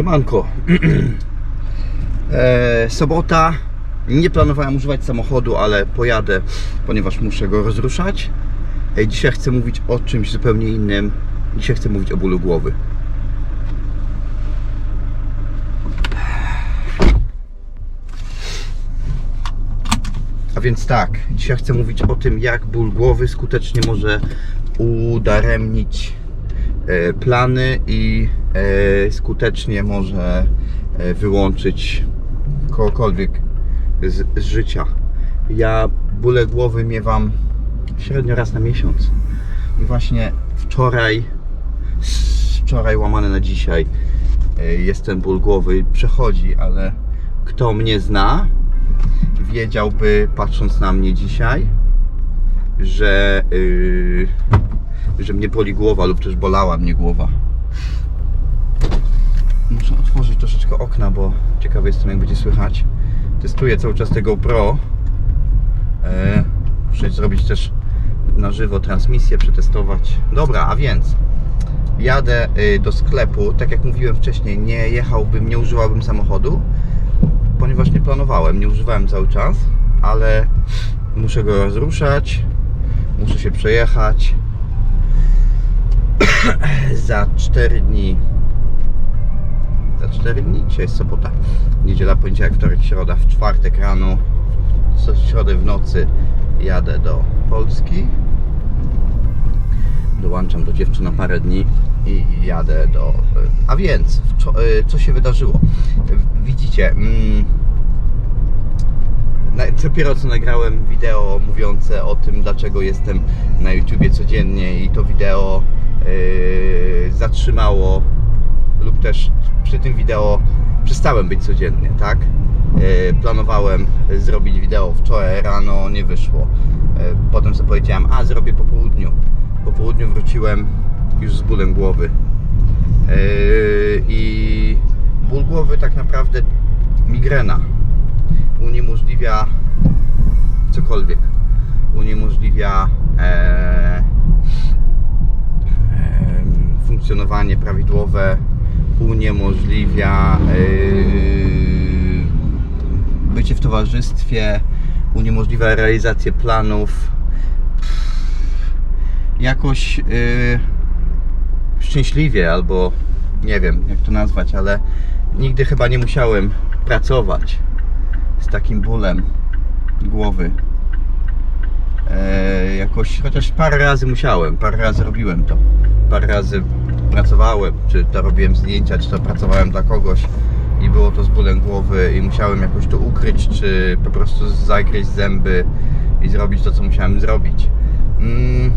Siemanko. e, sobota. Nie planowałem używać samochodu, ale pojadę, ponieważ muszę go rozruszać. E, dzisiaj chcę mówić o czymś zupełnie innym. Dzisiaj chcę mówić o bólu głowy. A więc tak, dzisiaj chcę mówić o tym, jak ból głowy skutecznie może udaremnić plany i e, skutecznie może e, wyłączyć kogokolwiek z, z życia. Ja bóle głowy miewam średnio raz na miesiąc. I właśnie wczoraj, wczoraj łamane na dzisiaj, e, jest ten ból głowy, przechodzi, ale kto mnie zna, wiedziałby, patrząc na mnie dzisiaj, że, yy, że mnie boli głowa lub też bolała mnie głowa. Muszę otworzyć troszeczkę okna, bo ciekawy jestem jak będzie słychać. Testuję cały czas tego Pro. E, muszę zrobić też na żywo transmisję, przetestować. Dobra, a więc jadę y, do sklepu. Tak jak mówiłem wcześniej, nie jechałbym, nie używałbym samochodu, ponieważ nie planowałem, nie używałem cały czas, ale muszę go rozruszać, muszę się przejechać. Za 4 dni. Za 4 dni? Dzisiaj jest sobota. Niedziela, poniedziałek, wtorek, środa. W czwartek rano, w środę w nocy jadę do Polski. Dołączam do dziewczyn na parę dni i jadę do. A więc, y, co się wydarzyło? Widzicie, mm, dopiero co nagrałem wideo mówiące o tym, dlaczego jestem na YouTubie codziennie i to wideo zatrzymało lub też przy tym wideo przestałem być codziennie, tak? Yy, planowałem zrobić wideo wczoraj rano, nie wyszło. Yy, potem sobie powiedziałem, a zrobię po południu. Po południu wróciłem już z bólem głowy. Yy, I ból głowy tak naprawdę migrena uniemożliwia cokolwiek. Uniemożliwia e, funkcjonowanie prawidłowe, uniemożliwia e, bycie w towarzystwie, uniemożliwia realizację planów. Jakoś e, szczęśliwie albo nie wiem jak to nazwać, ale nigdy chyba nie musiałem pracować z takim bólem głowy. E, jakoś, chociaż parę razy musiałem, parę razy robiłem to. Parę razy pracowałem, czy to robiłem zdjęcia, czy to pracowałem dla kogoś i było to z bólem głowy i musiałem jakoś to ukryć, czy po prostu zagryźć zęby i zrobić to, co musiałem zrobić. Mm.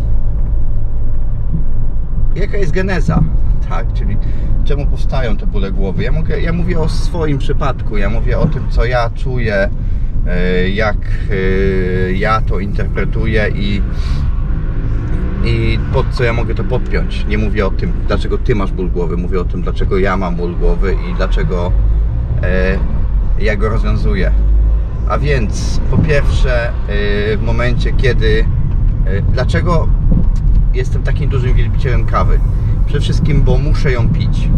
Jaka jest geneza? Tak, czyli czemu powstają te bóle głowy? Ja, mogę, ja mówię o swoim przypadku, ja mówię o tym, co ja czuję, e, jak e, ja to interpretuję i, i pod co ja mogę to podpiąć. Nie mówię o tym, dlaczego ty masz ból głowy, mówię o tym, dlaczego ja mam ból głowy i dlaczego e, ja go rozwiązuję. A więc, po pierwsze, e, w momencie, kiedy. e, Dlaczego jestem takim dużym wielbicielem kawy? Przede wszystkim, bo muszę ją pić.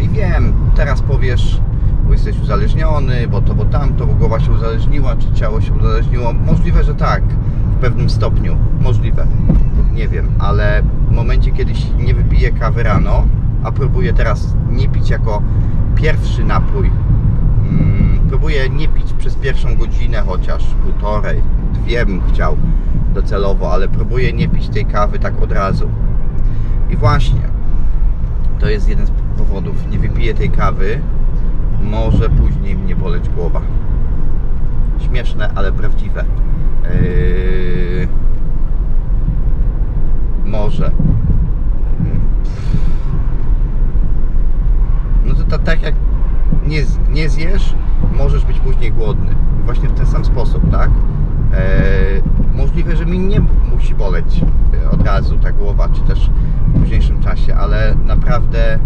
I wiem, teraz powiesz, bo jesteś uzależniony, bo to, bo tamto, bo głowa się uzależniła, czy ciało się uzależniło. Możliwe, że tak, pewnym stopniu. Możliwe. Nie wiem, ale w momencie, kiedy nie wypiję kawy rano, a próbuję teraz nie pić jako pierwszy napój, mm, próbuję nie pić przez pierwszą godzinę chociaż, półtorej, dwie bym chciał docelowo, ale próbuję nie pić tej kawy tak od razu. I właśnie, to jest jeden z powodów. Nie wypiję tej kawy, może później mnie boleć głowa. Śmieszne, ale prawdziwe. Yy... Może. No to ta, tak jak nie, nie zjesz, możesz być później głodny. Właśnie w ten sam sposób, tak? Eee, możliwe, że mi nie musi boleć e, od razu ta głowa, czy też w późniejszym czasie, ale naprawdę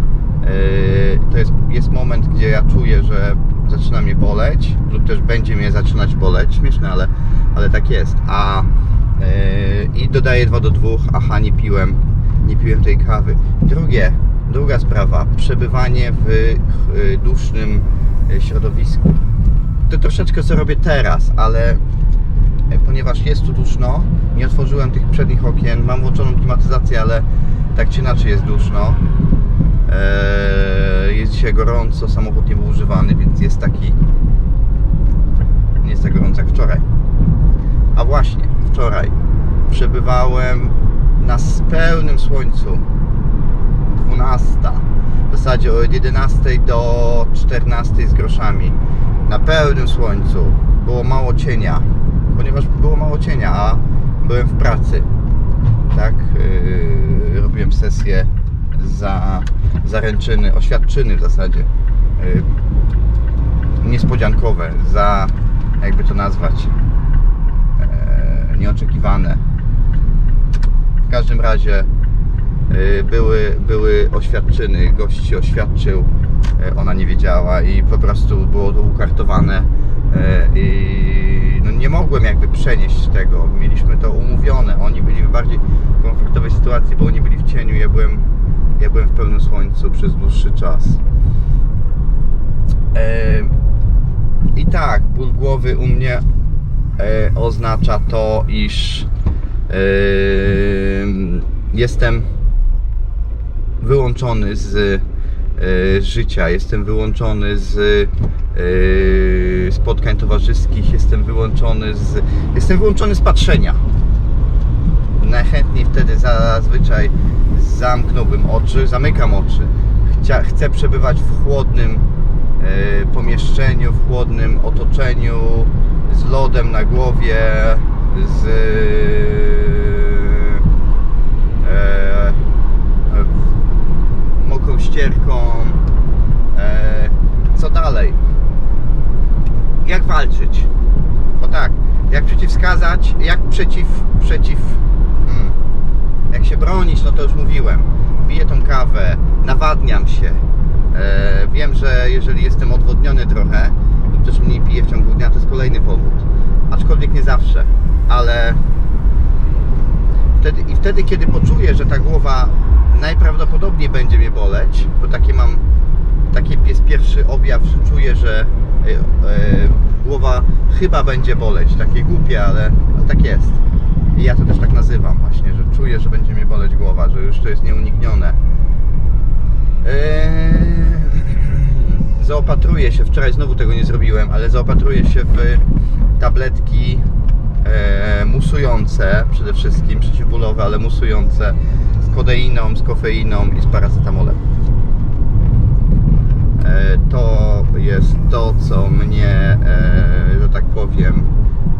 to jest, jest moment, gdzie ja czuję, że zaczyna mnie boleć, lub też będzie mnie zaczynać boleć. Śmieszne, ale, ale tak jest. A e, i dodaję 2 do 2, aha, nie piłem, nie piłem tej kawy. Drugie, Druga sprawa, przebywanie w y, dusznym y, środowisku. To troszeczkę co robię teraz, ale e, ponieważ jest tu duszno, nie otworzyłem tych przednich okien, mam włączoną klimatyzację, ale tak czy inaczej jest duszno. Eee, Jest dzisiaj gorąco, samochód nie był używany, więc jest taki. Nie jest tak gorąco jak wczoraj. A właśnie, wczoraj przebywałem na pełnym słońcu. 12. W zasadzie od 11 do 14 z groszami. Na pełnym słońcu. Było mało cienia. Ponieważ było mało cienia, a byłem w pracy. Tak? Yy, robiłem sesję za zaręczyny, oświadczyny w zasadzie. Yy, niespodziankowe, za jakby to nazwać, e, nieoczekiwane. W każdym razie y, były, były oświadczyny, gość się oświadczył, e, ona nie wiedziała i po prostu było to ukartowane e, i no nie mogłem jakby przenieść tego. Mieliśmy to umówione. Oni byli w bardziej komfortowej sytuacji, bo oni byli w cieniu, ja byłem, ja byłem w pełnym słońcu przez dłuższy czas. E, I tak, ból głowy u mnie e, oznacza to, iż e, jestem wyłączony z e, życia, jestem wyłączony z e, spotkań towarzyskich, jestem wyłączony z jestem wyłączony z patrzenia. Najchętniej wtedy zazwyczaj zamknąłbym oczy, zamykam oczy. Chcia, chcę przebywać w chłodnym e, pomieszczeniu, w chłodnym otoczeniu, z lodem na głowie, z e, e, mokrą ścierką. E, co dalej? Jak walczyć? Jak przeciwwskazać, jak przeciw, przeciw, mm, jak się bronić, no to już mówiłem. Piję tą kawę, nawadniam się. E, wiem, że jeżeli jestem odwodniony trochę, lub też mniej piję w ciągu dnia, to jest kolejny powód. Aczkolwiek nie zawsze, ale wtedy, i wtedy, kiedy poczuję, że ta głowa najprawdopodobniej będzie mnie boleć, bo takie mam, taki jest pierwszy objaw, że czuję, że e, e, głowa chyba będzie boleć. Takie głupie, ale, tak jest. I ja to też tak nazywam właśnie, że czuję, że będzie mnie boleć głowa, że już to jest nieuniknione. Eee, zaopatruję się, wczoraj znowu tego nie zrobiłem, ale zaopatruję się w tabletki e, musujące, przede wszystkim przeciwbólowe, ale musujące z kodeiną, z kofeiną i z paracetamolem. E, to jest to, co mnie, e, że tak powiem,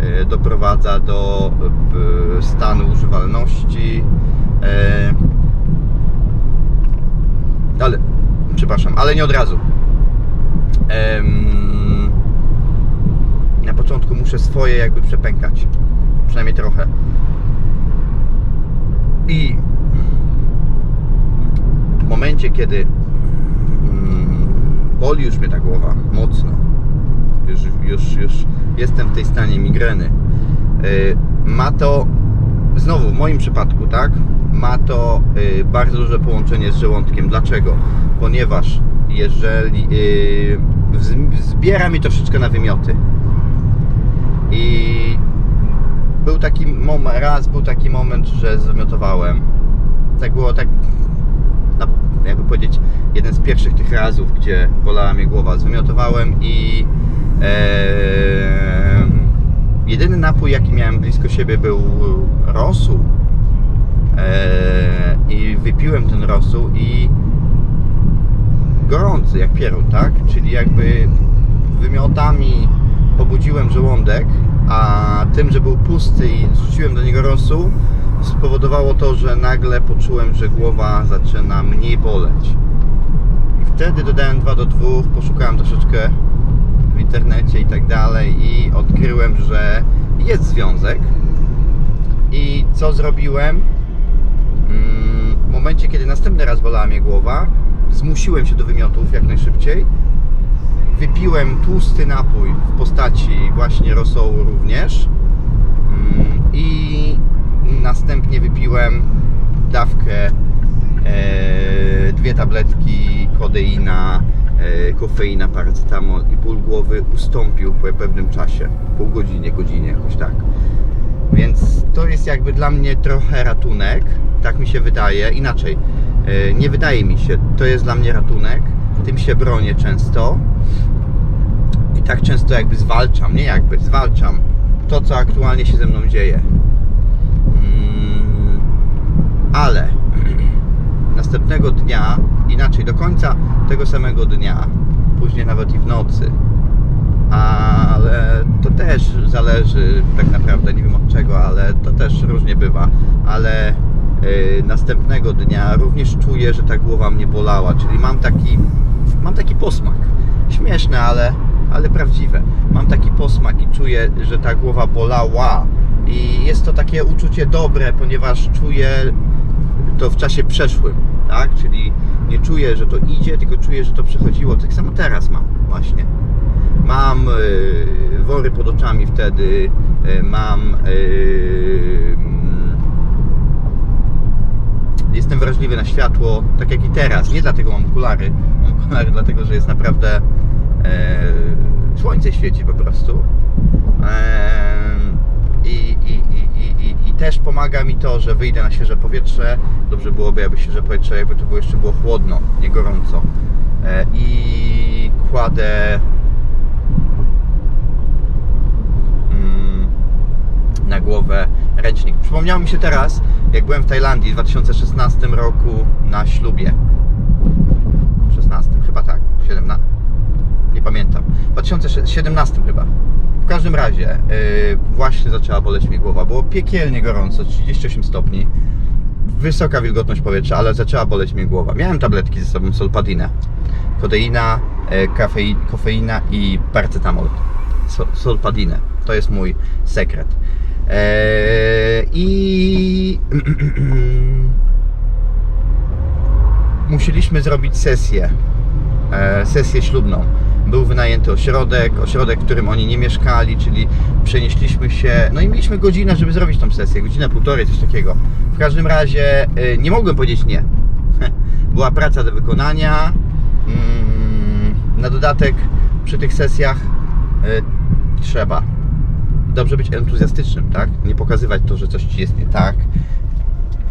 e, doprowadza do stanu używalności. Ale, przepraszam, ale nie od razu. Na początku muszę swoje jakby przepękać. Przynajmniej trochę. I w momencie, kiedy boli już mnie ta głowa mocno, już, już, już jestem w tej stanie migreny, y, ma to, znowu w moim przypadku, tak, ma to y, bardzo duże połączenie z żołądkiem. Dlaczego? Ponieważ jeżeli y, zbiera mi troszeczkę na wymioty i był taki moment, raz był taki moment, że zwymiotowałem. Tak było tak, jakby powiedzieć, jeden z pierwszych tych razów, gdzie bolała mnie głowa. Zwymiotowałem i e, jedyny napój, jaki miałem blisko siebie był rosół. E, I wypiłem ten rosół i gorący jak pierun, tak? Czyli jakby wymiotami pobudziłem żołądek, a tym, że był pusty i zrzuciłem do niego rosół, spowodowało to, że nagle poczułem, że głowa zaczyna mniej boleć. I wtedy dodałem 2 do 2, poszukałem troszeczkę w internecie i tak dalej i odkryłem, że jest związek. I co zrobiłem? Mm, W momencie, kiedy następny raz bolała mnie głowa, zmusiłem się do wymiotów jak najszybciej. Wypiłem tłusty napój w postaci właśnie rosołu również. Mm, I następnie wypiłem dawkę e, dwie tabletki kodeina, e, kofeina, paracetamol i ból głowy ustąpił po pewnym czasie, pół godzinie, godzinie jakoś tak. Więc to jest jakby dla mnie trochę ratunek, tak mi się wydaje. Inaczej, e, nie wydaje mi się, to jest dla mnie ratunek, tym się bronię często i tak często jakby zwalczam, nie jakby, zwalczam to, co aktualnie się ze mną dzieje. Ale następnego dnia, inaczej, do końca tego samego dnia, później nawet i w nocy, ale to też zależy tak naprawdę, nie wiem od czego, ale to też różnie bywa, ale y, następnego dnia również czuję, że ta głowa mnie bolała, czyli mam taki, mam taki posmak, śmieszne, ale, ale prawdziwe, mam taki posmak i czuję, że ta głowa bolała. I jest to takie uczucie dobre, ponieważ czuję to w czasie przeszłym, tak, czyli nie czuję, że to idzie, tylko czuję, że to przechodziło, tak samo teraz mam właśnie mam y, wory pod oczami wtedy, y, mam y, mm, jestem wrażliwy na światło, tak jak i teraz. Nie dlatego mam okulary, mam okulary dlatego, że jest naprawdę e, słońce świeci po prostu. I, i, i, I też pomaga mi to, że wyjdę na świeże powietrze. Dobrze byłoby, jakby świeże powietrze, jakby to było jeszcze było chłodno, nie gorąco. E, I kładę mm, na głowę ręcznik. Przypomniało mi się teraz, jak byłem w Tajlandii w 2016 roku na ślubie. 16? Chyba tak. 17? Nie pamiętam. W 2017 chyba. Każdym razie yy, właśnie zaczęła boleć mi głowa. Było piekielnie gorąco, 38 stopni. Wysoka wilgotność powietrza, ale zaczęła boleć mi głowa. Miałem tabletki ze sobą, solpadinę. Kodeina, e, kafei, kofeina i paracetamol. So, solpadinę. To jest mój sekret. Eee, I musieliśmy zrobić sesję. E, sesję ślubną. Był wynajęty ośrodek, ośrodek, w którym oni nie mieszkali, czyli przenieśliśmy się. No i mieliśmy godzinę, żeby zrobić tą sesję. Godzinę, półtorej, coś takiego. W każdym razie e, nie mogłem powiedzieć nie. Była praca do wykonania. Mm, Na dodatek przy tych sesjach e, trzeba dobrze być entuzjastycznym, tak? Nie pokazywać to, że coś ci jest nie tak.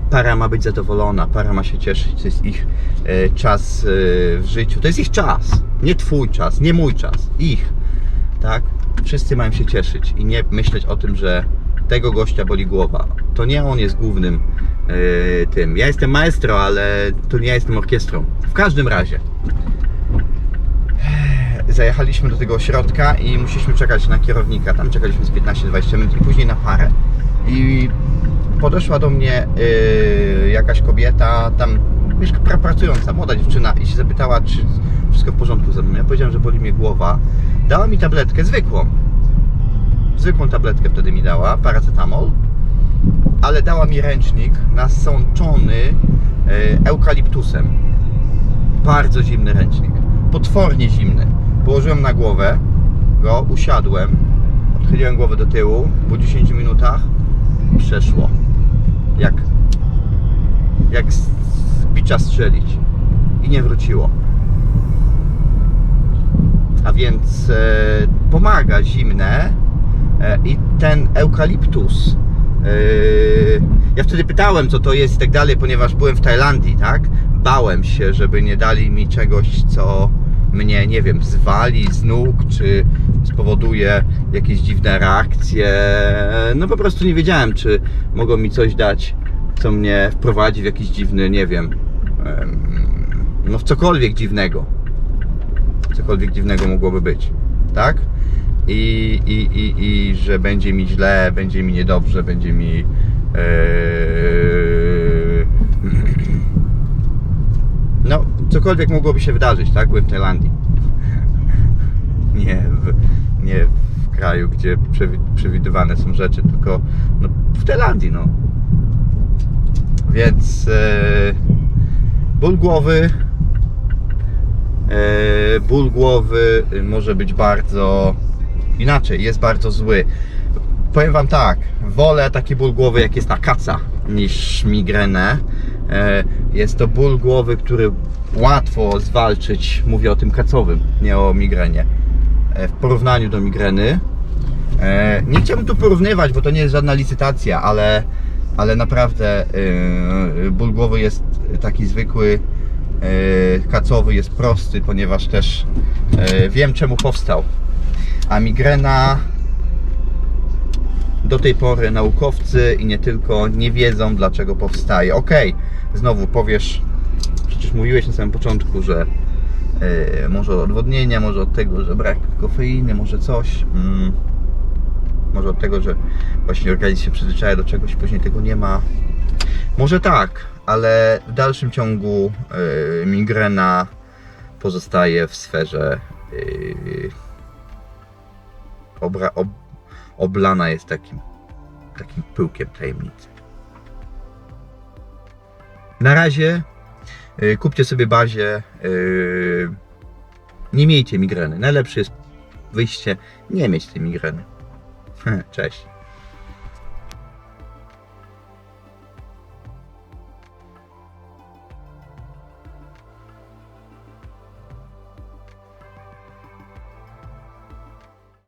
Para ma być zadowolona, para ma się cieszyć, to jest ich e, czas w życiu. To jest ich czas, nie twój czas, nie mój czas, ich, tak? Wszyscy mają się cieszyć i nie myśleć o tym, że tego gościa boli głowa. To nie on jest głównym e, tym. Ja jestem maestro, ale to nie ja jestem orkiestrą. W każdym razie zajechaliśmy do tego ośrodka i musieliśmy czekać na kierownika. Tam czekaliśmy z 15-20 minut i później na parę. I podeszła do mnie yy, jakaś kobieta, tam pra- pracująca, młoda dziewczyna i się zapytała, czy wszystko w porządku ze mną. Ja powiedziałem, że boli mnie głowa. Dała mi tabletkę zwykłą. Zwykłą tabletkę wtedy mi dała, paracetamol. Ale dała mi ręcznik nasączony yy, eukaliptusem. Bardzo zimny ręcznik. Potwornie zimny. Położyłem na głowę go, usiadłem, odchyliłem głowę do tyłu. Po 10 minutach przeszło. Jak jak z z bicza strzelić. I nie wróciło. Więc e, pomaga zimne e, i ten eukaliptus. e, ja wtedy pytałem, co to jest i tak dalej, ponieważ byłem w Tajlandii, tak? Bałem się, żeby nie dali mi czegoś, co mnie, nie wiem, zwali z nóg, czy spowoduje jakieś dziwne reakcje. No po prostu nie wiedziałem, czy mogą mi coś dać, co mnie wprowadzi w jakiś dziwny, nie wiem, em, no w cokolwiek dziwnego. Cokolwiek dziwnego mogłoby być, tak? I, i, i, i że będzie mi źle, będzie mi niedobrze, będzie mi. Yy... No, cokolwiek mogłoby się wydarzyć, tak? Byłem w Tajlandii. Nie w, nie w kraju, gdzie przewi- przewidywane są rzeczy, tylko no, w Tajlandii, no. Więc e, ból głowy. E, ból głowy może być bardzo inaczej, jest bardzo zły. Powiem Wam tak, wolę taki ból głowy jak jest na kaca niż migrenę, E, Jest to ból głowy, który łatwo zwalczyć. Mówię o tym kacowym, nie o migrenie. E, W porównaniu do migreny. Nie chciałbym tu porównywać, bo to nie jest żadna licytacja, ale, ale naprawdę ból głowy jest taki zwykły. E, Kacowy jest prosty, ponieważ też e, wiem czemu powstał. A migrena do tej pory naukowcy i nie tylko nie wiedzą dlaczego powstaje. Okej, znowu powiesz, przecież mówiłeś na samym początku, że e, może od odwodnienia, może od tego, że brak kofeiny, może coś. Mm, może od tego, że właśnie organizm się przyzwyczaja do czegoś, później tego nie ma. Może tak, ale w dalszym ciągu e, migrena pozostaje w sferze e, obra, ob, oblana jest takim, takim pyłkiem tajemnicy. Na razie y, kupcie sobie bazie. y, nie miejcie migreny. Najlepsze jest wyjście, nie mieć tej migreny. Cześć.